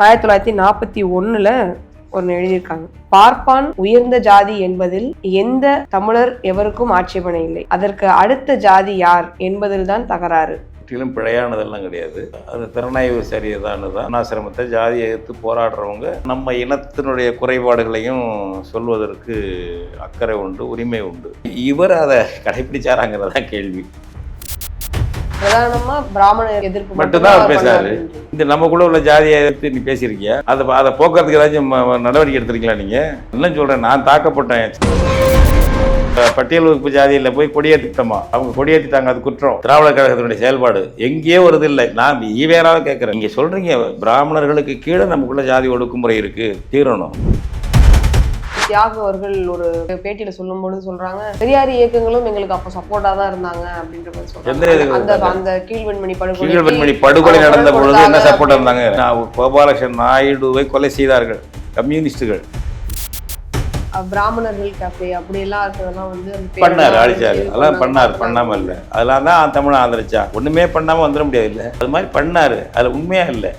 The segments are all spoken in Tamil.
ஆயிரத்தி தொள்ளாயிரத்தி நாற்பத்தி ஒன்றில் ஒன்று எழுதியிருக்காங்க. பார்ப்பான் உயர்ந்த ஜாதி என்பதில் எந்த தமிழர் எவருக்கும் ஆட்சேபனை இல்லை. அதற்கு அடுத்த ஜாதி யார் என்பதில் தான் தகராறு. முற்றிலும் பிழையானதெல்லாம் கிடையாது. அது திறனாய்வு சரியதானு தான். அனாசிரமத்தை ஜாதியை எதிர்த்து போராடுறவங்க நம்ம இனத்தினுடைய குறைபாடுகளையும் சொல்வதற்கு அக்கறை உண்டு உரிமை உண்டு. இவர் அதை கடைபிடிச்சாராங்கிறதான் கேள்வி. பிரதானமா பிராமணர் எதிர்ப்பு மட்டும்தான் அவர் பேசுறாரு. இந்த நமக்குள்ள உள்ள ஜாதியை எதிர்த்து நீ பேசியிருக்கியா. அதை அதை போக்குறதுக்கு ஏதாச்சும் நடவடிக்கை எடுத்திருக்கீங்களா நீங்க? இன்னும் சொல்றேன். நான் தாக்கப்பட்டேன். பட்டியல் வகுப்பு ஜாதியில் போய் கொடியேற்றிட்டோமா? அவங்க கொடியேற்றிட்டாங்க. அது குற்றம். திராவிட கழகத்தினுடைய செயல்பாடு எங்கேயோ வருது இல்லை. நான் ஈவேராக கேட்குறேன். நீங்க சொல்றீங்க பிராமணர்களுக்கு கீழே நமக்குள்ள ஜாதி ஒடுக்குமுறை இருக்கு. தீரணும். தியாக அவர்கள் ஒரு பேட்டியில சொல்லும்போது சொல்றாங்க பெரியார் இயக்கங்களும் எங்களுக்கு அப்போ சப்போர்ட்டா தான் இருந்தாங்க அப்படின்ற மாதிரி சொல்றாங்க. அந்த அந்த கீழ்வெண்மணி படுகொலை கீழ்வெண்மணி படுகொலை நடந்த பொழுது என்ன சப்போர்ட் இருந்தாங்க? கோபாலகிருஷ்ணன் நாயுடுவை கொலை செய்தார்கள். கம்யூனிஸ்டுகள். பிராமணர்கள் கேஃபே அப்படி எல்லாம் இருக்கிறதெல்லாம் வந்து பண்ணார் அழிச்சாரு இது அதெல்லாம் பண்ணார் பண்ணாங்க. பண்ணாம இல்லை. அதெல்லாம் தான் தமிழ் ஆதரிச்சா. ஒண்ணுமே பண்ணாம வந்துட முடியாது இல்லை. அது மாதிரி பண்ணாரு. அது உண்மையா இல்லை.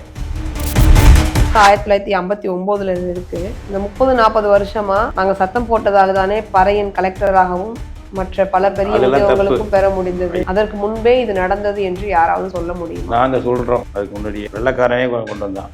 ஆயிரத்தி தொள்ளாயிரத்தி ஐம்பத்தி ஒன்பதுல இருந்து இருக்கு. இந்த முப்பது நாற்பது வருஷமா நாங்க சத்தம் போட்டதால தானே பறையன் கலெக்டராகவும் மற்ற பல பெரிய. உத்தியோகங்களுக்கும் பெற முடிந்தது. அதற்கு முன்பே இது நடந்தது என்று யாராவது சொல்ல முடியுமா? நாங்க சொல்றோம். அதுக்கு முன்னாடியே வெள்ளக்காரனே கொண்டு வந்தான்.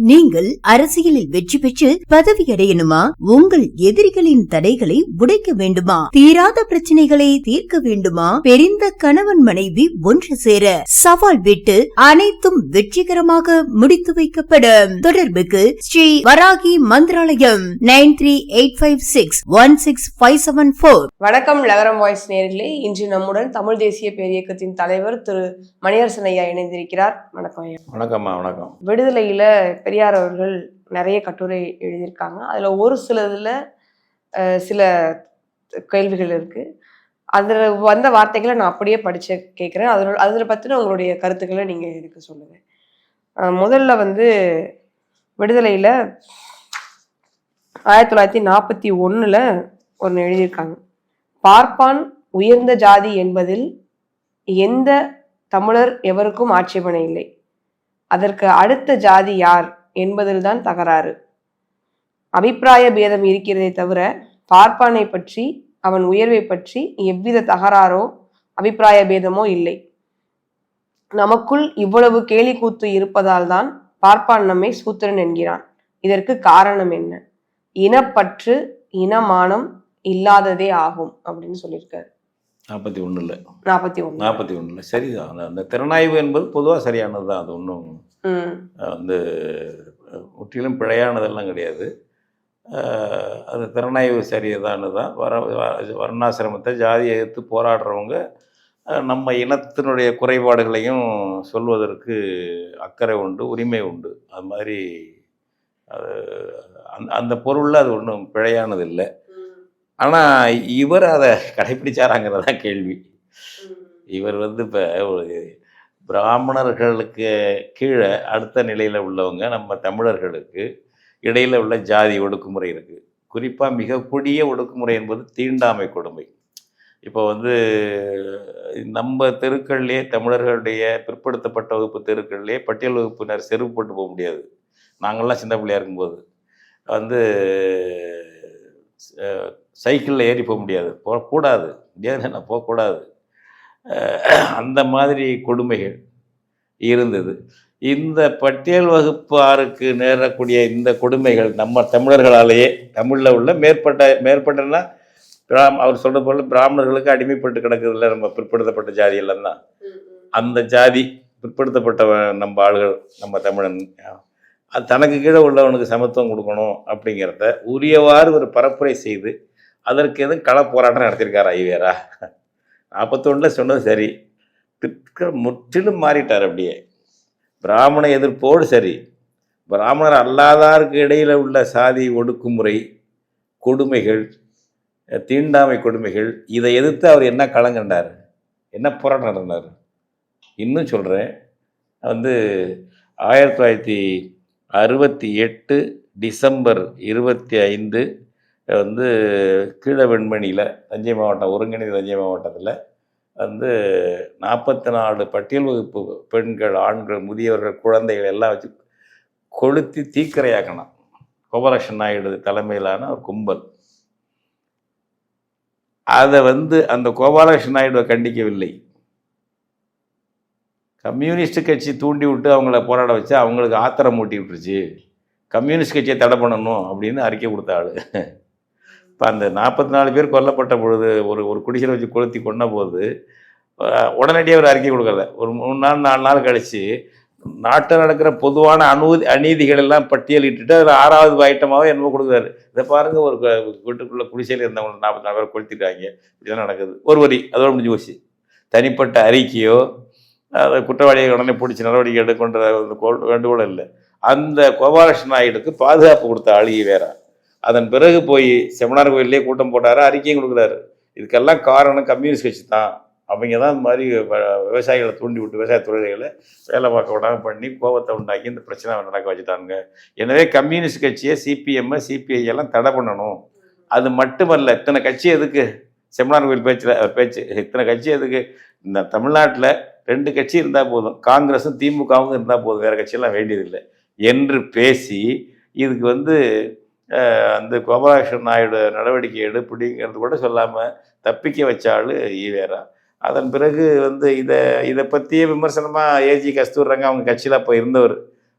நீங்கள் அரசியலில் வெற்றி பெற்று பதவி அடையணுமா உங்கள் எதிரிகளின் தடைகளை உடைக்க வேண்டுமா? தீராத பிரச்சனைகளை தீர்க்க வேண்டுமா? பெரிந்த கணவன் மனைவி ஒன்று சேர சவால் விட்டு அனைத்தும் வெற்றிகரமாக முடித்து வைக்கப்படும் தொடர்புக்கு Shri Varahi Mantralayam nine three eight five six one six five seven four. வணக்கம் லகரம் வாய்ஸ் நேர்களே. இன்று நம்முடன் தமிழ் தேசிய பேரியக்கத்தின் தலைவர் திரு மணியரசன் ஐயா இணைந்திருக்கிறார். வணக்கம் ஐயா. வணக்கம்மா வணக்கம். விடுதலையில பெரியார் அவர்கள் நிறைய கட்டுரை எழுதியிருக்காங்க. அதில் ஒரு சிலதில் சில கேள்விகள் இருக்குது அதில் வந்த வார்த்தைகளை நான் அப்படியே படித்து கேட்குறேன் அதில் அதில் பற்றின உங்களுடைய கருத்துக்களை நீங்கள் எனக்கு சொல்லுங்கள் முதல்ல வந்து விடுதலையில் ஆயிரத்தி தொள்ளாயிரத்தி நாற்பத்தி ஒன்றில் ஒன்று எழுதியிருக்காங்க. பார்ப்பான் உயர்ந்த ஜாதி என்பதில் எந்த தமிழர் எவருக்கும் ஆட்சேபனை இல்லை. அதற்கு அடுத்த ஜாதி யார்? என்பதில்தான் தகராறு. அபிப்பிராய பேதம் இருக்கிறதே தவிர பார்ப்பானை பற்றி அவன் உயர்வை பற்றி எவ்வித தகராறோ அபிப்பிராய பேதமோ இல்லை. நமக்குள் இவ்வளவு கேலி கூத்து இருப்பதால் தான் பார்ப்பான் நம்மை சூத்திரன் என்கிறான். இதற்கு காரணம் என்ன? இனப்பற்று இனமானம் இல்லாததே ஆகும் அப்படின்னு சொல்லியிருக்காரு. நாற்பத்தி ஒண்ணுல நாற்பத்தி ஒண்ணு நாற்பத்தி ஒண்ணுல சரிதான். அந்த- அந்த திறனாய்வு என்பது பொதுவாக சரியானது தான் அது ஒன்றும் வந்து அஹ், முற்றிலும் பிழையானதெல்லாம் கிடையாது. அது திறனாய்வு சரியதானு தான் வர வர்ணாசிரமத்தை ஜாதியை எதிர்த்து போராடுறவங்க நம்ம இனத்தினுடைய குறைபாடுகளையும் சொல்வதற்கு அக்கறை உண்டு உரிமை உண்டு. அது மாதிரி அது அந்த அந்த பொருளில் அது ஒன்றும் பிழையானது இல்லை ஆனால் இவர் அதை கடைப்பிடிச்சாராங்கிறது தான் கேள்வி இவர் வந்து இப்போ பிராமணர்களுக்கு கீழே அடுத்த நிலையில் உள்ளவங்க நம்ம தமிழர்களுக்கு இடையில் உள்ள ஜாதி ஒடுக்குமுறை இருக்குது குறிப்பாக மிக கொடிய ஒடுக்குமுறை என்பது தீண்டாமை கொடுமை. இப்போ வந்து நம்ம தெருக்கள்லேயே தமிழர்களுடைய பிற்படுத்தப்பட்ட வகுப்பு தெருக்கள்லேயே பட்டியல் வகுப்பினர் செருப்பு போட்டு போக முடியாது. நாங்கள்லாம் சின்ன பிள்ளையா இருக்கும்போது வந்து சைக்கிளில் ஏறி போக முடியாது. போகக்கூடாது முடியாது நான் போகக்கூடாது அந்த மாதிரி கொடுமைகள் இருந்தது. இந்த பட்டியல் வகுப்பாருக்கு நேரக்கூடிய இந்த கொடுமைகள் நம்ம தமிழர்களாலேயே தமிழில் உள்ள மேற்பட்ட மேற்பட்டனா பிராம் அவர் சொல்றது போல பிராமணர்களுக்கு அடிமைப்பட்டு கிடக்குதுல்ல நம்ம பிற்படுத்தப்பட்ட ஜாதி எல்லாம் தான். அந்த ஜாதி பிற்படுத்தப்பட்ட நம்ம ஆளுகள் நம்ம தமிழன் அது தனக்கு கீழே உள்ளவனுக்கு சமத்துவம் கொடுக்கணும் அப்படிங்கிறத உரியவாறு ஒரு பரப்புரை செய்து அதற்கு எதுவும் கள போராட்டம் நடத்தியிருக்காரா ஐவேரா? நாற்பத்தொன்னில் சொன்னது சரி. பிற்க முற்றிலும் மாறிட்டார் அப்படியே. பிராமண எதிர்ப்போடு சரி. பிராமணர் அல்லாதாருக்கு இடையில் உள்ள சாதி ஒடுக்குமுறை கொடுமைகள் தீண்டாமை கொடுமைகள் இதை எதிர்த்து அவர் என்ன களங்கண்டார் என்ன போராட்டம் நடந்தார் இன்னும் சொல்கிறேன் வந்து ஆயிரத்தி தொள்ளாயிரத்தி அறுபத்தி எட்டு டிசம்பர் இருபத்தி ஐந்து வந்து கீழ வெண்மணியில் தஞ்சை மாவட்டம் ஒருங்கிணைந்த தஞ்சை மாவட்டத்தில் வந்து நாற்பத்தி நாலு பட்டியல் வகுப்பு பெண்கள் ஆண்கள் முதியவர்கள் குழந்தைகள் எல்லாம் வச்சு கொளுத்தி தீக்கிரையாக்கணும். கோபாலகிருஷ்ணன் நாயுடு தலைமையிலான ஒரு கும்பல். அதை வந்து அந்த கோபாலகிருஷ்ண நாயுடுவை கண்டிக்கவில்லை. கம்யூனிஸ்ட் கட்சி தூண்டி விட்டு அவங்கள போராட வச்சு அவங்களுக்கு ஆத்திரம் மூட்டி விட்டுருச்சு. கம்யூனிஸ்ட் கட்சியை தடை பண்ணணும் அப்படின்னு அறிக்கை கொடுத்த ஆள். இப்போ அந்த நாற்பத்தி நாலு பேர் கொல்லப்பட்ட பொழுது ஒரு ஒரு குடிசையில் வச்சு கொளுத்தி கொண்ட போது உடனடியாக ஒரு அறிக்கை கொடுக்கல. ஒரு மூணு நாள் நாலு நாள் கழித்து நாட்டில் நடக்கிற பொதுவான அனுமதி அநீதிகள் எல்லாம் பட்டியலிட்டுட்டு அதில் ஆறாவது ஐட்டமாகவே என்னமோ கொடுக்குறாரு. இதை பாருங்கள் ஒரு வீட்டுக்குள்ளே குடிசையில் இருந்தவங்க நாற்பத்தி நாலு பேர் கொளுத்திட்டாங்க. இப்படிதான் நடக்குது. ஒரு வரி அதோட முடிஞ்சு போச்சு. தனிப்பட்ட அறிக்கையோ அதை குற்றவாளியை உடனே பிடிச்சி நடவடிக்கை எடுக்கின்ற வேண்டுகோள் இல்லை. அந்த கோபாலகிருஷ்ண நாயுடுக்கு பாதுகாப்பு கொடுத்த ஆளுகை வேற அதன் பிறகு போய் செமினார் கோயிலே கூட்டம் போட்டாரு அறிக்கையும் கொடுக்குறாரு. இதுக்கெல்லாம் காரணம் கம்யூனிஸ்ட் கட்சி தான். அவங்க தான் இந்த மாதிரி விவசாயிகளை தூண்டி விட்டு விவசாய தொழில்களை வேலை பார்க்க விடாமல் பண்ணி கோபத்தை உண்டாக்கி இந்த பிரச்சனை நடக்க வச்சுட்டாங்க எனவே கம்யூனிஸ்ட் கட்சியை சிபிஎம் சிபிஐ எல்லாம் தடை பண்ணணும். அது மட்டுமல்ல இத்தனை கட்சி எதுக்கு? செமினார் கோயில் பேச்சில் பேச்சு இத்தனை கட்சி எதுக்கு? இந்த தமிழ்நாட்டில் ரெண்டு கட்சி இருந்தால் போதும். காங்கிரஸும் திமுகவும் இருந்தால் போதும். வேறு கட்சியெல்லாம் வேண்டியதில்லை. என்று பேசி இதுக்கு வந்து அந்த கோபாலகிருஷ்ணன் நாயுடு நடவடிக்கை எடுப்பிடிங்கிறது கூட சொல்லாமல் தப்பிக்க வச்சாள் ஈவேரா அதன் பிறகு வந்து இதை இதை பற்றியே விமர்சனமாக ஏஜி கஸ்தூர்ரங்க அவங்க கட்சியில் அப்போ இருந்தவர்.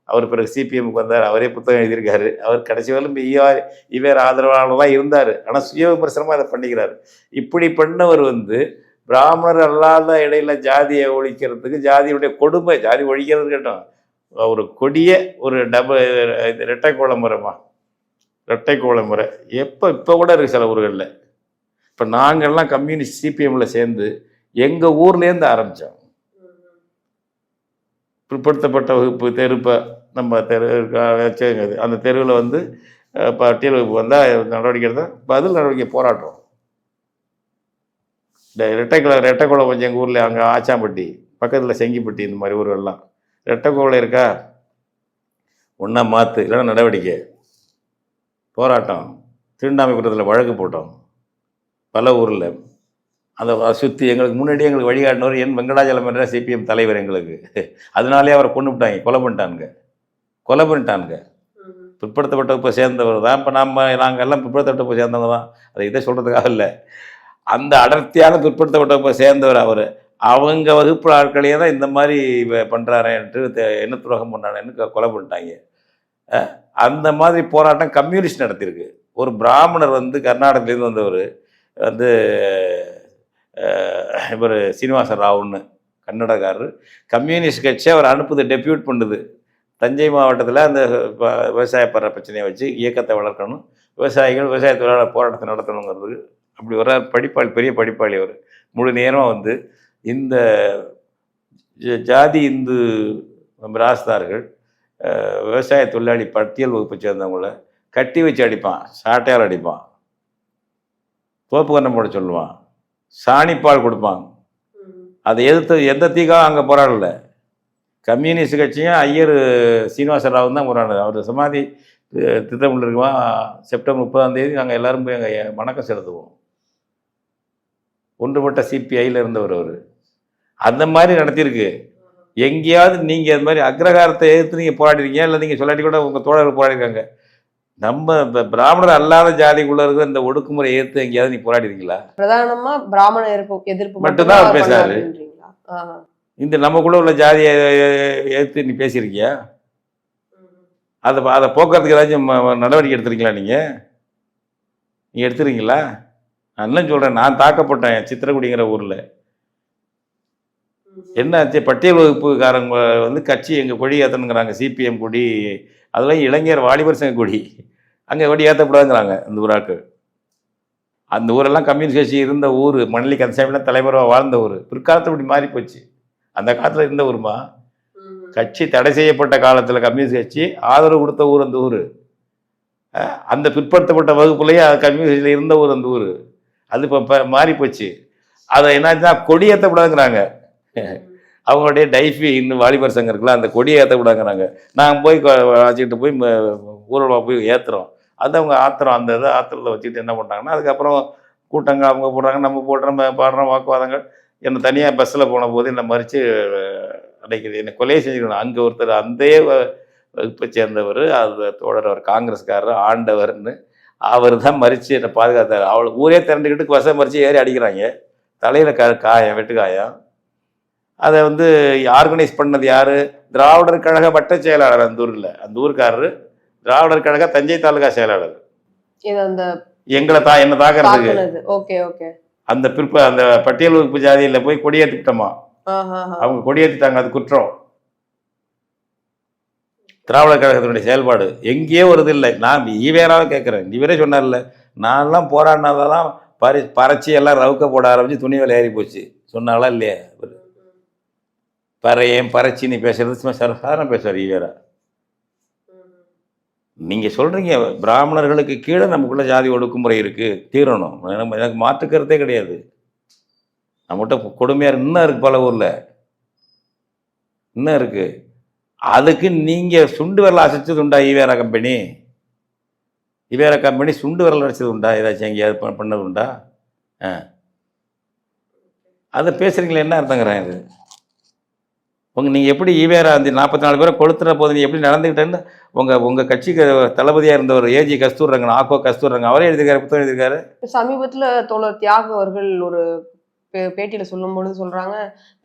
அவர் பிறகு சிபிஎம்க்கு வந்தார். அவரே புத்தகம் எழுதியிருக்காரு. அவர் கடைசி வரலும் ஈவார் ஈவேரா ஆதரவாளர் தான் இருந்தார். ஆனால் சுய விமர்சனமாக அதை பண்ணிக்கிறார். இப்படி பண்ணவர் வந்து பிராமணர் அல்லாத இடையில ஜாதியை ஒழிக்கிறதுக்கு ஜாதியுடைய கொடுமை ஜாதி ஒழிக்கிறது கேட்டோம் ஒரு கொடிய ஒரு டப ரெட்டை இரட்டை கோல முறைமா இரட்டை கோல முறை. எப்போ இப்போ கூட இருக்கு சில ஊர்களில். இப்போ நாங்கள்லாம் கம்யூனிஸ்ட் சிபிஎம்ல சேர்ந்து எங்கள் ஊர்லேருந்து ஆரம்பித்தோம் பிற்படுத்தப்பட்ட வகுப்பு தெருப்பை நம்ம தெரு அந்த தெருவில் வந்து பட்டியல் வகுப்பு வந்தால் நடவடிக்கை எடுத்தால் பதில் நடவடிக்கை போராட்டம் இந்த ரெட்டைக்குள ரெட்டைக்குளம் கொஞ்சம் எங்கள் ஊரில் அங்கே ஆச்சாம்பட்டி பக்கத்தில் செங்கிப்பட்டி இந்த மாதிரி ஊர்கள்லாம். ரெட்டைக்குளம் இருக்கா? ஒன்றா மாற்று இல்லைன்னா நடவடிக்கை. போராட்டம். திருவண்ணாமலை குற்றத்தில் வழக்கு போட்டோம். பல ஊரில். அதை சுற்றி எங்களுக்கு முன்னாடி எங்களுக்கு வழிகாட்டினவர் என் வெங்கடாச்சலம் என்ற சிபிஎம் தலைவர் எங்களுக்கு. அதனாலே அவரை கொண்டு விட்டாங்க கொலை பண்ணிட்டானுங்க. கொலை பண்ணிட்டானுங்க. பிற்படுத்தப்பட்ட வகுப்பை சேர்ந்தவர் தான். இப்போ நம்ம நாங்கள் எல்லாம் பிற்படுத்தப்பட்ட வகுப்பை சேர்ந்தவங்க தான். அதை இதை சொல்கிறதுக்காக இல்லை. அந்த அடர்த்தியான பிற்படுத்தப்பட்ட சேர்ந்தவர் அவர். அவங்க வகுப்பு ஆட்களையே தான் இந்த மாதிரி பண்ணுறாரேன்ட்டு என்ன துரோகம் பண்ணானேன்னு கொலை பண்ணிட்டாங்க. அந்த மாதிரி போராட்டம் கம்யூனிஸ்ட் நடத்தியிருக்கு. ஒரு பிராமணர் வந்து கர்நாடகத்துலேருந்து வந்தவர் வந்து இவர் சீனிவாச ராவ்னு கன்னடக்காரர். கம்யூனிஸ்ட் கட்சி அவர் அனுப்புது டெபியூட் பண்ணுது. தஞ்சை மாவட்டத்தில் அந்த வ- விவசாயப்படுற பிரச்சனையை வச்சு இயக்கத்தை வளர்க்கணும். விவசாயிகள் விவசாய தொழிலாளர் போராட்டத்தை நடத்தணுங்கிறது அப்படி வர்றார். படிப்பாளி பெரிய படிப்பாளி அவர். முழு நேரமாக வந்து இந்த ஜாதி இந்து மிராஸ்தார்கள் விவசாய தொழிலாளி பட்டியல் வகுப்பை சேர்ந்தவங்கள கட்டி வச்சு அடிப்பான். சாட்டையால் அடிப்பான். தோப்பு கண்ணம் போட சொல்லுவான். சாணிப்பால் கொடுப்பான். அதை எதிர்த்து எந்த தீக்காவும் அங்கே போராடல கம்யூனிஸ்ட் கட்சியும் ஐயர் சீனிவாச ராவ் தான் போராடுது அவர் சமாதி அஹ், திட்டமிட்டு இருக்குமா செப்டம்பர் முப்பதாம் தேதி நாங்கள் எல்லாரும் போய் அங்கே வணக்கம் செலுத்துவோம். ஒன்றுபட்ட சிபிஐயில் இருந்தவர் அவர். அந்த மாதிரி நடத்தியிருக்கு. எங்கேயாவது நீங்கள் அது மாதிரி அக்ரகாரத்தை எதிர்த்து நீங்கள் போராடிருக்கீங்க இல்லை நீங்கள் சொல்லாட்டி கூட உங்கள் தோழர்கள் போராடிருக்காங்க. நம்ம இந்த பிராமணர் அல்லாத ஜாதிக்குள்ள இருக்கிற இந்த ஒடுக்குமுறை எதிர்த்து எங்கேயாவது நீ போராடிருக்கீங்களா? பிரதானமா பிராமண எதிர்ப்பு எதிர்ப்பு மட்டும்தான் அவர் பேசுறாரு. இந்த நமக்குள்ள உள்ள ஜாதியை எதிர்த்து நீ பேசியிருக்கியா? அதை அதை போக்குறதுக்கு ஏதாச்சும் நடவடிக்கை எடுத்துருக்கீங்களா நீங்கள் நீங்கள் எடுத்துருக்கீங்களா? என்ன சொல்கிறேன் நான் தாக்கப்பட்டேன் சித்திரக்குடிங்கிற ஊரில். என்னாச்சு பட்டியல் வகுப்புக்காரங்க வந்து கட்சி எங்கள் கொடி ஏற்றணுங்கிறாங்க சிபிஎம் கொடி அதெல்லாம் இளைஞர் வாலிபர் சங்க கொடி. அங்கே கொடி ஏற்றக்கூடாதுங்கிறாங்க அந்த ஊராக்கள் அந்த ஊரெல்லாம் கம்யூனிஸ்ட் கட்சி இருந்த ஊர். மணலி கந்தசாமிலாம் தலைவராக வாழ்ந்த ஊர். பிற்காலத்தில் இப்படி மாறி போச்சு. அந்த காலத்தில் இருந்த ஊருமா? கட்சி தடை செய்யப்பட்ட காலத்தில் கம்யூனிஸ்ட் கட்சி ஆதரவு கொடுத்த ஊர் அந்த ஊர். அந்த பிற்படுத்தப்பட்ட வகுப்புலேயே கம்யூனிஸ்டில் இருந்த ஊர் அந்த ஊர். அது இப்போ மாறி போச்சு. அதை என்னாச்சுன்னா கொடி ஏற்றக்கூடாதுங்கிறாங்க அவங்களுடைய டைஃபி இன்னும் வாலிபர் சங்கம் இருக்குல்ல அந்த கொடியை ஏற்றக்கூடாதுங்கிறாங்க நாங்கள் போய் வச்சுக்கிட்டு போய் ம- ஊர்வலமாக போய் ஏற்றுறோம் அது அவங்க ஆத்திரம். அந்த இதை ஆத்திரத்தில் வச்சுக்கிட்டு என்ன பண்ணுறாங்கன்னா அதுக்கப்புறம் கூட்டங்கள் அவங்க போடுறாங்க நம்ம போடுறோம் ப- பாடுறோம் வாக்குவாதங்கள். என்னை தனியாக பஸ்ஸில் போன போது என்னை மறித்து அடைக்குது. என்னை கொலையை செஞ்சுக்கணும் அங்கே ஒருத்தர் அந்த வகுப்பை சேர்ந்தவர் அது தோழர் அவர் காங்கிரஸ்காரர் ஆண்டவர்னு அவர் தான் மறித்து என்னை பாதுகாத்தார். அவளை ஊரே திரண்டுக்கிட்டு வசம் மறித்து ஏறி அடிக்கிறாங்க. தலையில் க காயம் வெட்டுக்காயம் அதை வந்து ஆர்கனைஸ் பண்ணது யார்? திராவிடர் கழக வட்ட செயலாளர் அந்த ஊரில். அந்த ஊருக்காரரு திராவிடர் கழக தஞ்சை தாலுகா செயலாளர். எங்களை தா என்ன தாக்குறதுக்கு. Okay okay. அந்த பிற்ப அந்த பட்டியல் வகுப்பு ஜாதியில் போய் கொடியேற்றிட்டோமா அவங்க கொடியேற்றிட்டாங்க அது குற்றம். திராவிடர் கழகத்தினுடைய செயல்பாடு எங்கேயோ வருது இல்லை. நான் ஈவேராவை கேட்குறேன். இவரே சொன்னார்ல நான்லாம் போராடினதெல்லாம் பறி பறைச்சி எல்லாம் ரவுக்க போட ஆரம்பிச்சு துணி வேலை ஏறி போச்சு. சொன்னாலா இல்லையா இவரு? பறையேன் பறைச்சி நீ பேசுறது சும்மா சாதாரண பேசுவார் ஈவேரா. நீங்கள் சொல்கிறீங்க பிராமணர்களுக்கு கீழே நமக்குள்ள ஜாதி ஒடுக்குமுறை இருக்குது தீரணும். எனக்கு எனக்கு மாற்றுக்கிறதே கிடையாது. நம்மகிட்ட கொடுமையாக இன்னும் இருக்குது பல ஊரில். இன்னும் இருக்குது அதுக்கு நீங்கள் சுண்டு விரல் அசைச்சது உண்டா ஈவேரா கம்பெனி? ஈவேரா கம்பெனி சுண்டு விரல் அடிச்சது உண்டா ஏதாச்சும் எங்கேயாவது பண்ணது உண்டா ஆ. அதை பேசுகிறீங்களே என்ன அர்த்தங்கிறேன் இது? உங்கள் நீங்கள் எப்படி ஈவேரா அந்த நாற்பத்தி நாலு பேரை கொளுத்துற போது நீ எப்படி நடந்துக்கிட்டேன்னு உங்கள் உங்கள் கட்சிக்கு தளபதியாக இருந்தவர் ஏஜி கஸ்தூர்ரங்கன் ஆக்கோ கஸ்தூர்ரங்கன் அவரே எழுதியிருக்காரு புத்தகம் எழுதியிருக்காரு. சமீபத்தில் தோழர் தியாக அவர்கள் ஒரு பேட்டியில சொல்லும் பொழுது சொல்றாங்க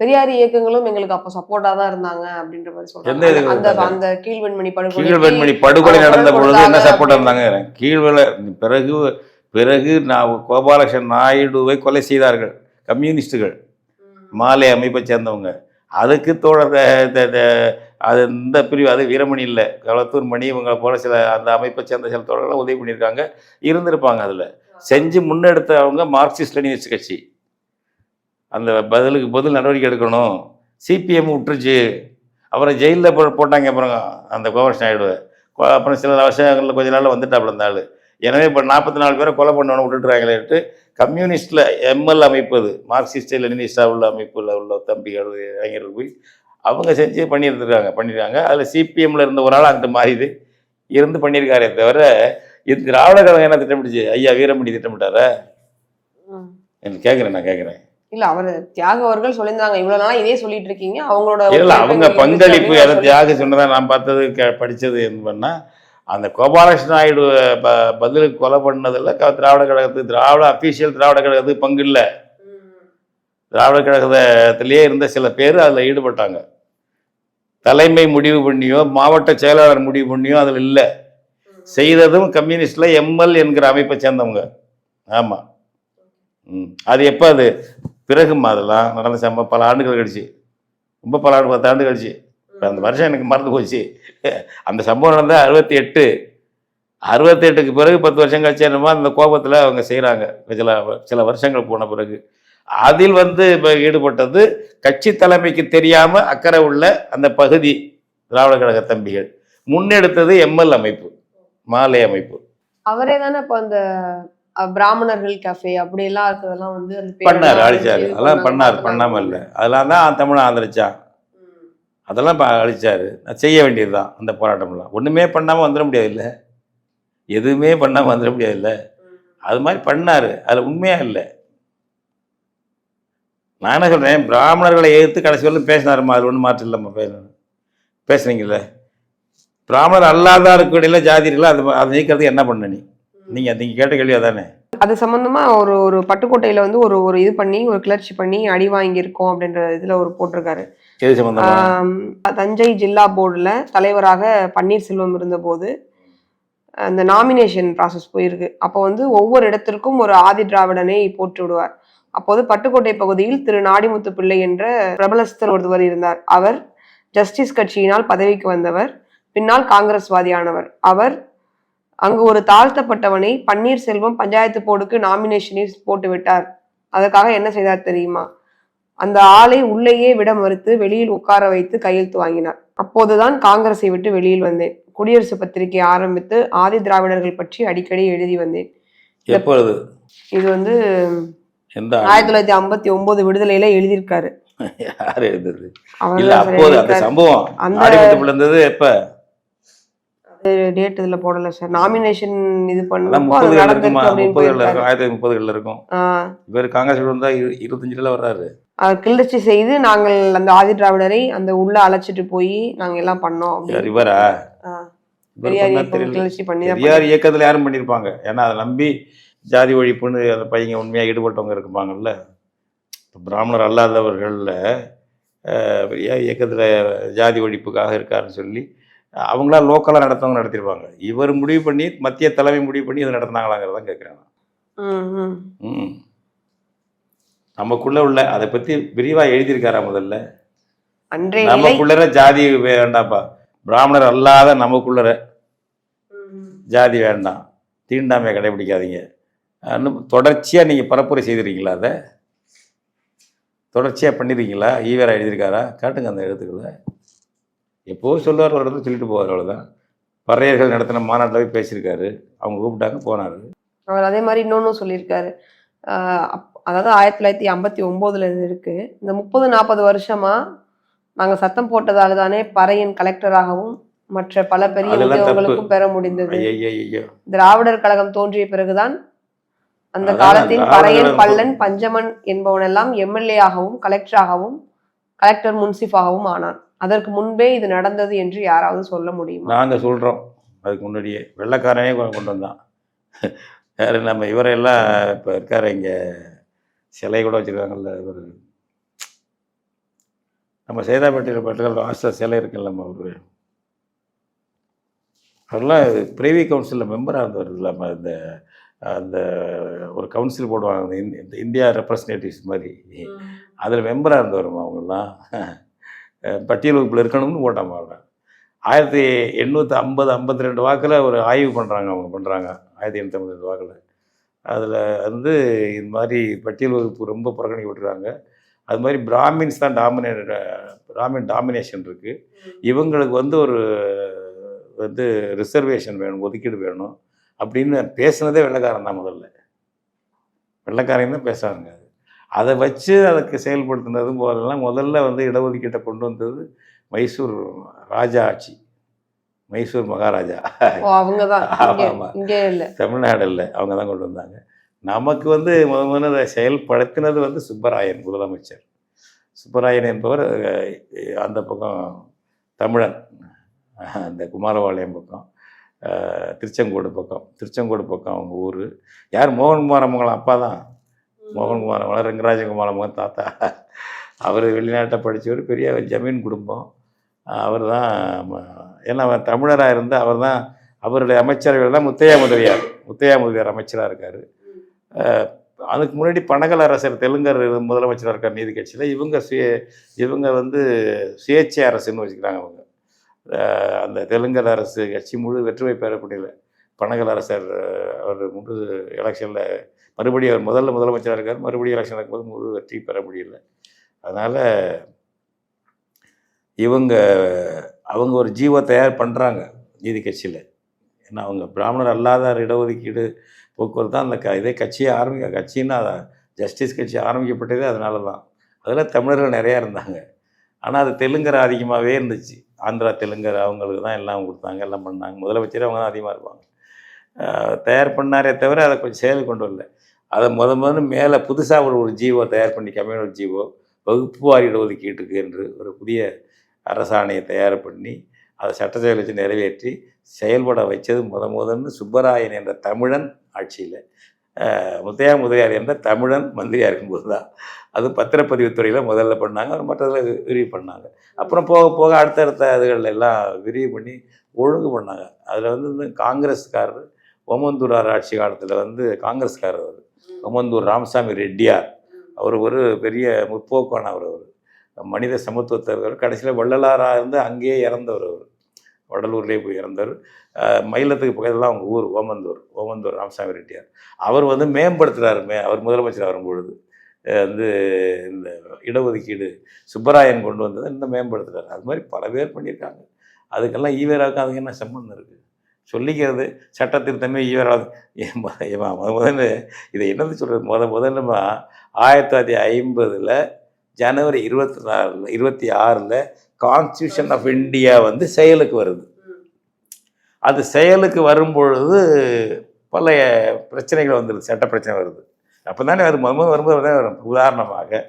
பெரியார் இயக்கங்களும் எங்களுக்கு அப்ப சப்போர்ட்டா தான் இருந்தாங்க அப்படின்ற மாதிரி சொல்றாங்க. அந்த? அந்த கீழ்வெண்மணி படுகொலை கீழ்வெண்மணி படுகொலை நடந்த பொழுது என்ன கொடுத்தாங்க சப்போர்ட் இருந்தாங்க? கீழ்வெள பிறகு பிறகு நான் கோபாலகிருஷ்ணன் நாயுடுவை கொலை செய்தார்கள் கம்யூனிஸ்டுகள். மாலை அமைப்பை சேர்ந்தவங்க. அதுக்கு தோழர் அது இந்த பிரிவு அது வீரமணி இல்லை. களத்தூர் மணி இவங்களை போல சில அந்த அமைப்பை சேர்ந்த சில தோழர்கள் உதவி பண்ணியிருக்காங்க. இருந்திருப்பாங்க அதில். செஞ்சு முன்னெடுத்தவங்க மார்க்சிஸ்ட் லெனினிஸ்ட் கட்சி. அந்த பதிலுக்கு பதில் நடவடிக்கை எடுக்கணும். சிபிஎம் விட்டுருச்சு அப்புறம் ஜெயிலில் போ போட்டாங்க அப்புறம் அந்த கோவர்ஷன் நாயுடுவை கொ- அப்புறம் சில வருஷங்களில் கொஞ்ச நாளில் வந்துட்டாப்புல அந்த ஆள். எனவே இப்போ நாற்பத்தி நாலு பேரை கொலை பண்ணவனு விட்டுட்டுறாங்களேன்ட்டு கம்யூனிஸ்டில் எம்எல் அமைப்பு அது. மார்க்சிஸ்ட் லெனினிஸ்டாக உள்ள அமைப்பில் உள்ள தம்பிகள் இளைஞர்கள் போய் அவங்க செஞ்சு பண்ணியிருந்துருக்காங்க பண்ணியிருக்காங்க. அதில் சிபிஎம்ல இருந்த ஒரு ஆள் அங்கிட்டு மாறிது இருந்து பண்ணியிருக்காரே தவிர இது திராவிட கழகம் என்ன திட்டமிட்டுச்சு ஐயா வீரமணி திட்டமிட்டாரா. எனக்கு கேட்குறேன் நான் கேட்குறேன் இல்ல அவர் தியாக அவர்கள் சொல்லியிருந்தாங்க. இவ்வளவு நாளா இதே சொல்லிட்டு இருக்கீங்க. அவங்களோட இல்லை அவங்க பங்களிப்பு எதை தியாக சொன்னதா நான் பார்த்தது கே படித்தது என்னன்னா அந்த கோபாலகிருஷ்ண நாயுடு ப பதிலுக்கு கொலை பண்ணதில் திராவிட கழகத்துக்கு திராவிட அஃபீஷியல் திராவிட கழகத்துக்கு பங்கு இல்லை. திராவிட கழகத்திலேயே இருந்த சில பேர் அதில் ஈடுபட்டாங்க. தலைமை முடிவு பண்ணியோ மாவட்ட செயலாளர் முடிவு பண்ணியோ அதில் இல்லை. செய்ததும் கம்யூனிஸ்டில் எம்எல் என்கிற அமைப்பை சேர்ந்தவங்க. ஆமாம் ம். அது எப்போ அது? பிறகும் அதெல்லாம் நடந்த சம்பவம் பல ஆண்டுகள் கழிச்சு. ரொம்ப பல ஆண்டு பத்து ஆண்டு கழிச்சு. அந்த வருஷம் எனக்கு மறந்து போச்சு. அந்த சம்பவம் நடந்தால் அறுபத்தி எட்டு அறுபத்தி எட்டுக்கு பிறகு பத்து வருஷம் கழிச்சு என்னமோ அந்த கோபத்தில் அவங்க செய்கிறாங்க சில சில வருஷங்கள் போன பிறகு. அதில் வந்து இப்போ ஈடுபட்டது கட்சி தலைமைக்கு தெரியாமல் அக்கறை உள்ள அந்த பகுதி திராவிட கழக தம்பிகள். முன்னெடுத்தது எம்எல் அமைப்பு மாலை அமைப்பு. அவரே தானே இப்போ அந்த பிராமணர்கள் கஃபே அப்படி எல்லாம் இருக்கிறதெல்லாம் வந்து அந்த பண்ணார் அழிச்சார். அதெல்லாம். பண்ணார். பண்ணாமல் இல்லை. அதெல்லாம் தான் தமிழை ஆதரிச்சான் ம். அதெல்லாம் அழிச்சாரு. செய்ய வேண்டியது தான் அந்த போராட்டம்லாம். ஒன்றுமே பண்ணாமல் வந்துட முடியாது இல்லை எதுவுமே பண்ணாமல் வந்துட முடியாது இல்லை அது மாதிரி பண்ணார். அதில் உண்மையாக இல்லை. நான் என்ன சொல்கிறேன் பிராமணர்களை எதிர்த்து கடைசி வரலும் பேசினாருமா அது ஒன்றும் மாற்றம் இல்லைம்மா பேசணும் பேசுனீங்கல்ல. பிராமணர் அல்லாத இருக்கக்கூடிய ஜாதி இருக்குல்ல அது அதை நீக்கிறதுக்கு என்ன பண்ண நீ? நீங்கள் நீங்கள் கேட்ட கேள்வி அதானே அது சம்பந்தமா ஒரு ஒரு பட்டுக்கோட்டையில வந்து ஒரு ஒரு இது பண்ணி ஒரு கிளர்ச்சி பண்ணி அடி வாங்கியிருக்கோம் அப்படின்ற இதுல ஒரு போட்டிருக்காரு. தஞ்சை ஜில்லா போர்டுல தலைவராக பன்னீர்செல்வம் இருந்தபோது அந்த நாமினேஷன் ப்ராசஸ் போயிருக்கு. அப்போ வந்து ஒவ்வொரு இடத்திற்கும் ஒரு ஆதி திராவிடனை போட்டு விடுவார். அப்போது பட்டுக்கோட்டை பகுதியில் திரு நாடிமுத்து பிள்ளை என்ற பிரபலஸ்தர் ஒருவர் இருந்தார். அவர் ஜஸ்டிஸ் கட்சியினால் பதவிக்கு வந்தவர். பின்னால் காங்கிரஸ்வாதியானவர். அவர் அங்கு ஒரு தாழ்த்தப்பட்டவனை பன்னீர்செல்வம் பஞ்சாயத்து போர்டுக்கு நாமினேஷனில் போட்டு விட்டார். அதற்காக என்ன செய்தார் தெரியுமா? அந்த ஆளை உள்ளேயே விட மறுத்து வெளியில் உட்கார வைத்து கையெழுத்து வாங்கினார். அப்போதுதான் காங்கிரஸை விட்டு வெளியில் வந்தேன். குடியரசு பத்திரிகை ஆரம்பித்து ஆதி திராவிடர்கள் பற்றி அடிக்கடி எழுதி வந்தேன். எப்பொழுது? இது வந்து ஆயிரத்தி தொள்ளாயிரத்தி ஐம்பத்தி ஒன்பது விடுதலையில எழுதியிருக்காரு. யார் எழுதுறது? அவர் இல்ல தான் சார் அப்போது அந்த. சம்பவம் எப்ப? டேட் இதுல போடல சார் நாமினேஷன் இது இருக்கும்? ஆயிரத்தி முப்பதுகள்ல இருக்கும். இவர் காங்கிரஸ் வந்தா இரு- இருபத்தஞ்சுல வர்றாரு. கிளர்ச்சி செய்து நாங்கள் அந்த ஆதி திராவிடரை அந்த உள்ள அழைச்சிட்டு போய் நாங்க எல்லாம் பண்ணோம் இவரா? பெரியார் கிளர்ச்சி பண்ணி இயக்கத்தில் யாரும் பண்ணியிருப்பாங்க ஏன்னா அதை நம்பி ஜாதி ஒழிப்புன்னு அந்த பையங்க உண்மையாக ஈடுபட்டவங்க இருப்பாங்கல்ல இப்போ பிராமணர் அல்லாதவர்களில் பெரியார் இயக்கத்தில் ஜாதி ஒழிப்புக்காக இருக்காருன்னு சொல்லி அவங்களா லோக்கலாக நடத்தவங்க நடத்திருப்பாங்க. இவர் முடிவு பண்ணி மத்திய தலைமை முடிவு பண்ணி இதை நடத்தினாங்களாங்கிறதான் ம், ம். ம். நமக்குள்ள உள்ள அதை பற்றி விரிவாக எழுதியிருக்காரா முதல்ல? நமக்குள்ளர ஜாதி வேண்டாம்ப்பா. பிராமணர் அல்லாத நமக்குள்ளர ஜாதி வேண்டாம். தீண்டாமையை கடைபிடிக்காதீங்க. இன்னும் தொடர்ச்சியாக நீங்கள் பரப்புரை செய்திருக்கீங்களா அதை? தொடர்ச்சியாக பண்ணியிருக்கீங்களா ஈவேரா எழுதியிருக்காரா? காட்டுங்க அந்த எழுத்துக்களை. எப்போவோ சொல்லுவார் ஒரு இடத்துல சொல்லிட்டு போவார் அவ்வளோதான் பறையர்கள் நடத்தின மாநாட்டில் போய் பேசியிருக்காரு. அவங்க கூப்பிட்டாங்க போனார். அவர் அதே மாதிரி இன்னொன்னும் சொல்லியிருக்காரு. அதாவது ஆயிரத்தி தொள்ளாயிரத்தி ஐம்பத்தி ஒன்பதுல இது இருக்கு. இந்த முப்பது நாற்பது வருஷமா நாங்க சத்தம் போட்டதால தானே பறையன் கலெக்டராகவும் மற்ற பல பெரிய. உத்தியோகங்களுக்கும் பெற முடிந்தது. திராவிடர் கழகம் தோன்றிய பிறகுதான் அந்த திராவிடர் பறையன் பல்லன் பஞ்சமன் என்பவனெல்லாம் எம்எல்ஏ ஆகவும் கலெக்டராகவும் கலெக்டர் முன்சிஃபாகவும் ஆனான். அதற்கு முன்பே இது நடந்தது என்று யாராவது சொல்ல முடியுமா? நாங்கள் சொல்கிறோம் அதுக்கு முன்னாடியே வெள்ளைக்காரனே கொண்டு வந்தான். யார் நம்ம இவரெல்லாம் இப்போ இருக்கார் இங்கே சிலை கூட வச்சுருக்காங்கல்ல இவர். நம்ம சேதாப்பேட்டையில் பட்டுகள் ஹாஸ்டல் சிலை இருக்குல்ல நம்ம ஒரு அவரெல்லாம் பிரைவி கவுன்சிலில் மெம்பராக இருந்தவர் இல்லாமல் இந்த அந்த ஒரு கவுன்சில் போடுவாங்க இந்த இந்~ இந்த இந்தியா ரெப்ரசன்டேட்டிவ்ஸ் மாதிரி. அதில் மெம்பராக இருந்தவருமா அவங்கெல்லாம்? பட்டியல் வகுப்பில் இருக்கணும்னு போட்டாமா அவரை ஆயிரத்தி எண்ணூற்றி ஐம்பது ஐம்பத்தி ரெண்டு வாக்கில் ஒரு ஆய்வு பண்ணுறாங்க அவங்க பண்ணுறாங்க ஆயிரத்தி எண்ணூற்றி ஐம்பத்தி ரெண்டு வாக்கில். அதில் வந்து இது மாதிரி பட்டியல் வகுப்பு ரொம்ப புறக்கணிக்கப்பட்டுருக்காங்க அது மாதிரி பிராமின்ஸ் தான் டாமினேட் பிராமின் டாமினேஷன் இருக்குது இவங்களுக்கு வந்து ஒரு வந்து ரிசர்வேஷன் வேணும் ஒதுக்கீடு வேணும் அப்படின்னு பேசுனதே வெள்ளைக்காரன் தான் முதல்ல. வெள்ளைக்காரன் தான் பேசுகிறாங்க அதை வச்சு அதுக்கு செயல்படுத்தினதும் போதெல்லாம் முதல்ல வந்து இடஒதுக்கீட்டை கொண்டு வந்தது மைசூர் ராஜா ஆட்சி. மைசூர் மகாராஜா. ஓ அவங்கதான். இங்க ஆமா. இங்கே இல்ல. தமிழ்நாடு இல்லை அவங்க தான் கொண்டு வந்தாங்க. நமக்கு வந்து முத முதல்ல அதை செயல்படுத்தினது வந்து சுப்பராயன் முதலமைச்சர். சுப்பராயன் என்பவர் அந்த பக்கம் தமிழன் அந்த குமாரபாளையம் பக்கம் திருச்செங்கோடு பக்கம். திருச்செங்கோடு பக்கம் அவங்க ஊர். யார்? மோகன்குமார் அவங்களாம் அப்பா தான் மோகன்குமார் அவங்கள ரங்கராஜகுமார அவங்க தாத்தா. அவர் வெளிநாட்டை படித்தவர் பெரிய ஜமீன் குடும்பம். அவர் தான் ஏன்னா அவர் தமிழராக இருந்து அவர் தான் அவருடைய அமைச்சரவையில் தான் முத்தையா முதலியார். முத்தையா முதலியார் அமைச்சராக இருக்கார். அதுக்கு முன்னாடி பனகல் அரசர் தெலுங்கர் முதலமைச்சராக இருக்கார் நீதி கட்சியில். இவங்க சுய இவங்க வந்து சுயேட்சை அரசுன்னு வச்சுக்கிறாங்க அவங்க. அந்த தெலுங்கர் அரசு கட்சி முழு வெற்றுமை பெற முடியல பனகல் அரசர் அவர் முழு எலெக்ஷனில் மறுபடியும் அவர் முதல்ல முதலமைச்சராக இருக்கார். மறுபடியும் எலெக்ஷன் நடக்கும்போது முழு வெற்றி பெற முடியல. அதனால் இவங்க அவங்க ஒரு ஜீவோ தயார் பண்ணுறாங்க நீதி கட்சியில். ஏன்னா அவங்க பிராமணர் அல்லாத இடஒதுக்கீடு போக்குவரத்து தான் அந்த க இதே கட்சியை ஆரம்பிக்க கட்சின்னா ஜஸ்டிஸ் கட்சி ஆரம்பிக்கப்பட்டதே அதனால தான் அதில் தமிழர்கள் நிறையா இருந்தாங்க. ஆனால் அது தெலுங்கர் அதிகமாகவே இருந்துச்சு. ஆந்திரா தெலுங்கர் அவங்களுக்கு தான் எல்லாம் கொடுத்தாங்க எல்லாம் பண்ணாங்க. முதலமைச்சர் அவங்க தான் அதிகமாக இருப்பாங்க. தயார் பண்ணாரே தவிர அதை கொஞ்சம் செயல் கொண்டு வரல. அதை முத முதல்ல மேலே புதுசாக ஒரு ஒரு ஜீவோ தயார் பண்ணி கம்யூனல் ஜீவோ வகுப்பு வாரி இடஒதுக்கீட்டுக்கு என்று ஒரு புதிய அரசாணையை தயார் பண்ணி அதை சட்டசபையில் வச்சு நிறைவேற்றி செயல்பட வைச்சது முத முதன்னு சுப்பராயன் என்ற தமிழன் ஆட்சியில். முத்தையா முதலியார் என்ற தமிழன் மந்திரியாக இருக்கும்போது தான் அது பத்திரப்பதிவுத்துறையில் முதல்ல பண்ணாங்க மற்றதில் விரிவு பண்ணாங்க. அப்புறம் போக போக அடுத்தடுத்த இதுகள் எல்லாம் விரிவு பண்ணி ஒழுங்கு பண்ணாங்க. அதில் வந்து இந்த காங்கிரஸ்காரர் ஓமந்தூரார் ஆட்சி காலத்தில் வந்து காங்கிரஸ்காரர் அவர் ஓமந்தூர் ராமசாமி ரெட்டியார். அவர் ஒரு பெரிய முற்போக்கானவர் அவர் மனித சமத்துவத்தவர் கடைசியில் வள்ளலாராக இருந்து அங்கேயே இறந்தவர் அவர். வடலூர்லேயே போய் இறந்தவர் மயிலத்துக்கு பக்கத்தில் அவங்க ஊர் ஓமந்தூர் ஓமந்தூர் ராமசாமி ரெட்டியார். அவர் வந்து மேம்படுத்துகிறார் மே அவர் முதலமைச்சர் வரும்பொழுது. வந்து இந்த இடஒதுக்கீடு சுப்பராயன் கொண்டு வந்ததை இன்னும் மேம்படுத்துகிறார் அது மாதிரி பல பேர் பண்ணியிருக்காங்க. அதுக்கெல்லாம் ஈவேராவுக்கு அதுக்கு என்ன சம்மந்தம் இருக்குது சொல்லிக்கிறது சட்டத்திருத்தமே திருத்தமே முத முதல்ல இதை என்னது சொல்கிறது முத முதல்லமா ஆயிரத்தி தொள்ளாயிரத்தி ஐம்பதில் ஜனவரி இருபத்தி நாலில் இருபத்தி ஆறில் கான்ஸ்டியூஷன் ஆஃப் இந்தியா வந்து செயலுக்கு வருது. அது செயலுக்கு வரும்பொழுது பல பிரச்சனைகள் வந்துடுது சட்ட பிரச்சனை வருது. அப்போ தானே அது முதல் வரும்போது தான் வரும். உதாரணமாக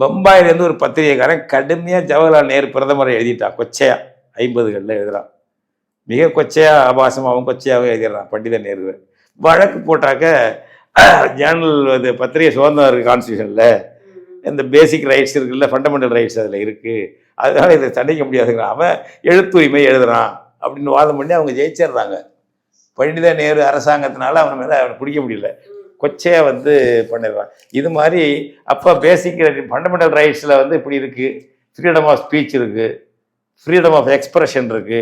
பம்பாயிலேருந்து ஒரு பத்திரிகைக்காரன் கடுமையாக ஜவஹர்லால் நேரு பிரதமரை எழுதிட்டான் கொச்சையா ஐம்பதுகளில் எழுதுகிறான் மிக கொச்சையாக ஆபாசமாகவும் கொச்சையாகவும் எழுதிடுறான் பண்டித நேரு வழக்கு போட்டாக்க ஜேர்னல் அது பத்திரிகை சுதந்திரம் இருக்குது கான்ஸ்டியூஷனில் இந்த பேசிக் ரைட்ஸ் இருக்குல்ல ஃபண்டமெண்டல் ரைட்ஸ் அதில் இருக்குது அதனால் இதை தண்டிக்க முடியாதுங்கிறான். அவன் எழுத்துரிமை எழுதுறான் அப்படின்னு வாதம் பண்ணி அவங்க ஜெயிச்சிடுறாங்க. பண்டித நேரு அரசாங்கத்தினால அவன் மேலே அவனை பிடிக்க முடியல. கொச்சையாக வந்து பண்ணிடுறான். இது மாதிரி அப்போ பேசிக் ஃபண்டமெண்டல் ரைட்ஸில் வந்து இப்படி இருக்குது ஃப்ரீடம் ஆஃப் ஸ்பீச் இருக்குது ஃப்ரீடம் ஆஃப் எக்ஸ்பிரஷன் இருக்குது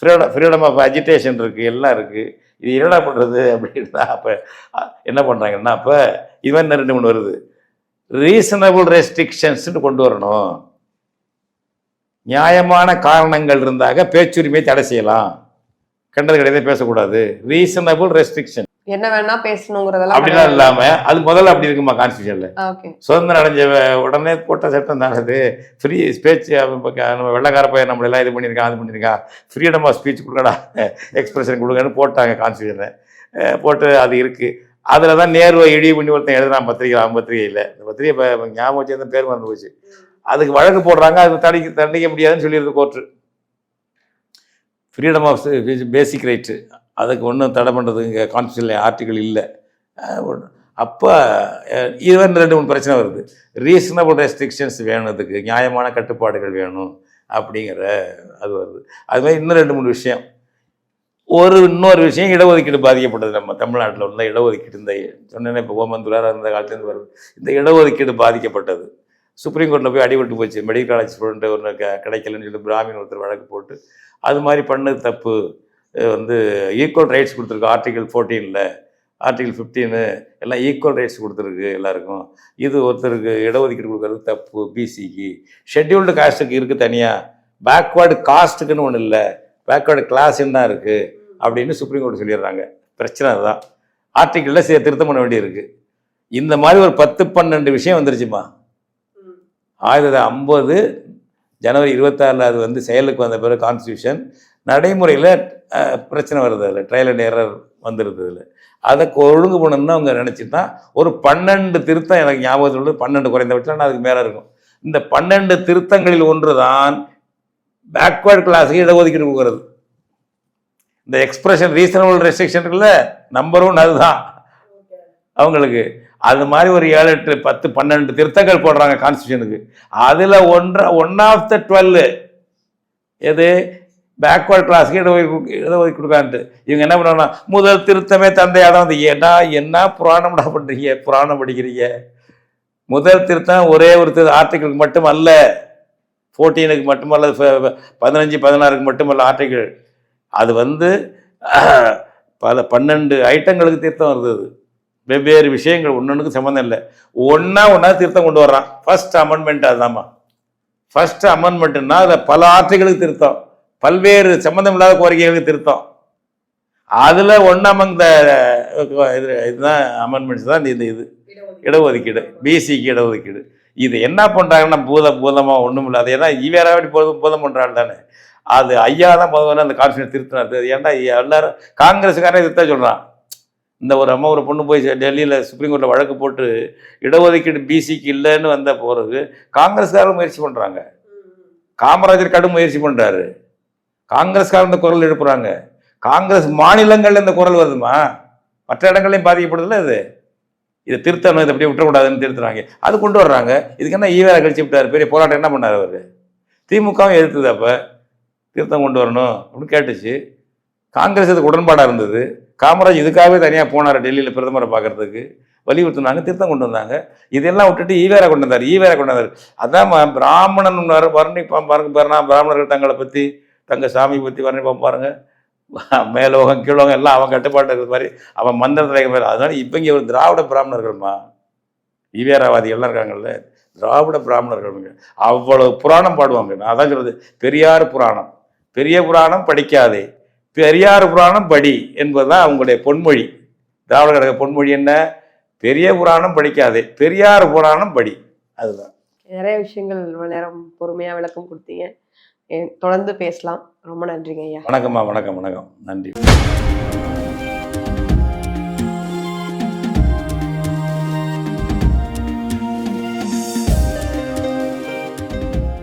ஃப்ரீடம் ஃப்ரீடம் ஆஃப் அஜிடேஷன் இருக்குது எல்லாம் இருக்குது இது என்னடா பண்ணுறது அப்படின்னா அப்போ என்ன பண்ணுறாங்கன்னா அப்போ இவன் ரெண்டு மூணு வருது. ரீசனபிள் ரெஸ்ட்ரிக்ஷன்ஸ்னு கொண்டு வரணும். நியாயமான காரணங்கள் இருந்தாக பேச்சுரிமையை தடை செய்யலாம். கண்டது கிடையாது பேசக்கூடாது. ரீசனபிள் ரெஸ்ட்ரிக்ஷன் என்ன வேணா பேசணுங்கிறதெல்லாம் அப்படிலாம் இல்லாம அது முதல்ல அப்படி இருக்குமா கான்ஸ்டியூஷன்ல சுதந்திரம் அடைஞ்ச உடனே போட்ட சட்டம் தானே அது? ஃப்ரீ ஸ்பீச் நம்ம வெள்ளக்கார பையன் நம்மள எல்லாம் இது பண்ணியிருக்கான் அது பண்ணியிருக்கான் ஃப்ரீடம் ஆஃப் ஸ்பீச் கொடுக்கடா எக்ஸ்பிரஷன் கொடுங்கன்னு போட்டாங்க கான்ஸ்டியூஷனை போட்டு அது இருக்கு. அதில் தான் நேருவை இழிவு பண்ணி ஒருத்தன் எழுதுறான் பத்திரிகை அவன் பத்திரிகையில். இந்த பத்திரிகை இப்ப ஞாபகம் வச்சு அந்த பேர் மறந்து போச்சு. அதுக்கு வழக்கு போடுறாங்க அது தடிக்க தண்டிக்க முடியாதுன்னு சொல்லிடுது court freedom of basic right அதுக்கு ஒன்றும் தடை பண்ணுறது இங்கே கான்ஸ்டியூஷன் ஆர்டிக்கல் இல்லை. அப்போ இவன் ரெண்டு மூணு பிரச்சனை வருது. ரீசனபிள் ரெஸ்ட்ரிக்ஷன்ஸ் வேணும் அதுக்கு நியாயமான கட்டுப்பாடுகள் வேணும் அப்படிங்கிற அது வருது. அது மாதிரி இன்னும் ரெண்டு மூணு விஷயம். ஒரு இன்னொரு விஷயம் இடஒதுக்கீடு பாதிக்கப்பட்டது. நம்ம தமிழ்நாட்டில் உள்ள இடஒதுக்கீடு இந்த சொன்னேனே இப்போ ஓமந்துரார் அந்த காலத்துலேருந்து வருது. இந்த இடஒதுக்கீடு பாதிக்கப்பட்டது. சுப்ரீம் கோர்ட்டில் போய் அடிபட்டு போச்சு. மெடிக்கல் காலேஜ் ஸ்டூடெண்ட் ஒன்று க கிடைக்கலன்னு சொல்லி பிராமின் ஒருத்தர் வழக்கு போட்டு அது மாதிரி பண்ணது தப்பு. வந்து ஈக்குவல் ரைட்ஸ் கொடுத்துருக்கு. ஆர்டிகல் ஃபோர்டீனில் ஆர்டிகல் ஃபிஃப்டீனு எல்லாம் ஈக்குவல் ரைட்ஸ் கொடுத்துருக்கு எல்லாருக்கும். இது ஒருத்தருக்கு இடஒதுக்கீடு கொடுக்கறது தப்பு பிசிக்கு ஷெட்யூல்டு காஸ்ட்டுக்கு இருக்குது தனியாக பேக்வேர்டு காஸ்ட்டுக்குன்னு ஒன்றும் இல்லை. பேக்வேர்டு கிளாஸ்ன்னு தான் இருக்குது அப்படின்னு சுப்ரீம் கோர்ட் சொல்லிடுறாங்க. பிரச்சனை அதுதான். ஆர்டிக்கிளில் சே திருத்தம் பண்ண வேண்டியிருக்கு. இந்த மாதிரி ஒரு பத்து பன்னெண்டு விஷயம் வந்துருச்சுமா? ஆயிரத்தி ஐம்பது ஜனவரி இருபத்தாறில் அது வந்து செயலுக்கு வந்த பிறகு கான்ஸ்டியூஷன் நடைமுறையில் பிரச்சனை வருது அதில். ட்ரையல் அண்ட் எரர் வந்துடுது அதில். அதை ஒழுங்கு பண்ணணும்னு அவங்க நினச்சிட்டா ஒரு பன்னெண்டு திருத்தம் எனக்கு ஞாபகத்தில் உள்ளது பன்னெண்டு குறைந்தபட்சம் ஆனால் அதுக்கு மேலே இருக்கும். இந்த பன்னெண்டு திருத்தங்களில் ஒன்று தான் பேக்வேர்ட் கிளாஸுக்கு இடஒதுக்கீடு கொடுக்குறது. இந்த expression reasonable restriction number one அதுதான். அவங்களுக்கு. அது மாதிரி ஒரு ஏழு எட்டு பத்து பன்னெண்டு திருத்தங்கள் போடுறாங்க கான்ஸ்டியூஷனுக்கு அதில் ஒன்றா ஒன் ஆஃப் த டுவெல் எது? பேக்வர்ட் கிளாஸ்க்கு இடஒதுக்கீடு ஒதுக்கி கொடுக்கான்ட்டு. இவங்க என்ன பண்ணுவாங்கன்னா முதல் திருத்தமே தந்தையாடம் வந்து ஏன்னா என்ன புராணம்டா பண்ணுறீங்க புராணம் படிக்கிறீங்க. முதல் திருத்தம் ஒரே ஒரு திரு ஆர்டிக்கிளுக்கு மட்டும் அல்ல ஃபோர்டீனுக்கு மட்டுமல்ல பதினஞ்சு பதினாறுக்கு மட்டுமல்ல ஆர்டிக்கிள் அது வந்து பல பன்னெண்டு ஐட்டங்களுக்கு திருத்தம் வருது அது. வெவ்வேறு விஷயங்கள் ஒன்னொன்றுக்கு சம்மந்தம் இல்லை. ஒன்றா ஒன்றா திருத்தம் கொண்டு வர்றான். ஃபஸ்ட் அமெண்ட்மெண்ட் அதுதாம்மா. ஃபஸ்ட் அமெண்ட்மெண்ட்டுன்னா அதில் பல ஆர்டிகளுக்கு திருத்தம். பல்வேறு சம்மந்தம் இல்லாத கோரிக்கைகளுக்கு திருத்தம். அதில் ஒன்றாம் இந்த இது இதுதான் அமெண்ட்மெண்ட்ஸ் தான் இந்த இது. இடஒதுக்கீடு பிசிக்கு இடஒதுக்கீடு. இது என்ன பண்ணுறாங்கன்னா பூத பூதமாக ஒன்றும் இல்லை. அது ஏன்னா ஈவேராவடி பூதம் பூதம் பண்ணுறாள் தானே. அது ஐயா தான் முதல்ல அந்த கான்ஸ்டியூஷன் திருத்தினார். ஏன்டா எல்லாரும் காங்கிரஸுக்காரன் இதுதான் சொல்கிறான் இந்த ஒரு அம்மா ஒரு பொண்ணு போய் டெல்லியில் சுப்ரீம் கோர்ட்டில் வழக்கு போட்டு இடஒதுக்கீடு பிசிக்கு இல்லைன்னு வந்த போகிறது காங்கிரஸ்காரர் முயற்சி பண்ணுறாங்க காமராஜர் கடும் முயற்சி பண்ணுறாரு காங்கிரஸ்காரன் இந்த குரல் எழுப்புறாங்க. காங்கிரஸ் மாநிலங்கள்ல இந்த குரல் வருதுமா? மற்ற இடங்களையும் பாதிக்கப்படுதுல்ல இது? இதை திருத்தணும் இதை அப்படியே விட்டக்கூடாதுன்னு திருத்துறாங்க. அது கொண்டு வர்றாங்க. இதுக்கு என்ன ஈவேரா கழிச்சு விட்டார்? பெரிய போராட்டம் என்ன பண்ணார் அவர்? திமுகவும் எதிர்த்தது அப்போ. திருத்தம் கொண்டு வரணும் அப்படின்னு கேட்டுச்சு. காங்கிரஸ் இதுக்கு உடன்பாடாக இருந்தது. காமராஜ் இதுக்காகவே தனியாக போனார் டெல்லியில் பிரதமரை பார்க்கறதுக்கு. வலியுறுத்தினாங்க திருத்தம் கொண்டு வந்தாங்க. இதெல்லாம் விட்டுட்டு ஈவேரா கொண்டு வந்தார் ஈவேரா கொண்டு வந்தார். அதான் பிராமணன் வர- வர்ணிப்பான் பாருங்க பாருங்க பிராமணர்கள் தங்களை பற்றி தங்க சாமி பற்றி வர்ணிப்பான் பாருங்க. மேலோகம் கீழோகம் எல்லாம் அவன் கட்டுப்பாட்டு இருக்கிற மாதிரி அவன் மந்திரத்தில் மாதிரி. அதனால இப்போ இங்கே ஒரு திராவிட பிராமணர்கள்மா ஈவேராவாதி எல்லாம் இருக்காங்கல்ல திராவிட பிராமணர்கள் அவ்வளோ அவ்வளவு புராணம் பாடுவாங்க. நான் அதான் சொல்றது பெரியார் புராணம். பெரிய புராணம் படிக்காதே. பெரியார் புராணம் படி என்பதுதான் அவங்களுடைய பொன்மொழி. திராவிட கழக பொன்மொழி என்ன? பெரிய புராணம் படிக்காதே. பெரியார் புராணம் படி. அதுதான். நிறைய விஷயங்கள் இவ்வளவு நேரம் பொறுமையா விளக்கம் கொடுத்தீங்க. தொடர்ந்து பேசலாம். ரொம்ப நன்றிங்க ஐயா. வணக்கம்மா வணக்கம் வணக்கம். நன்றி.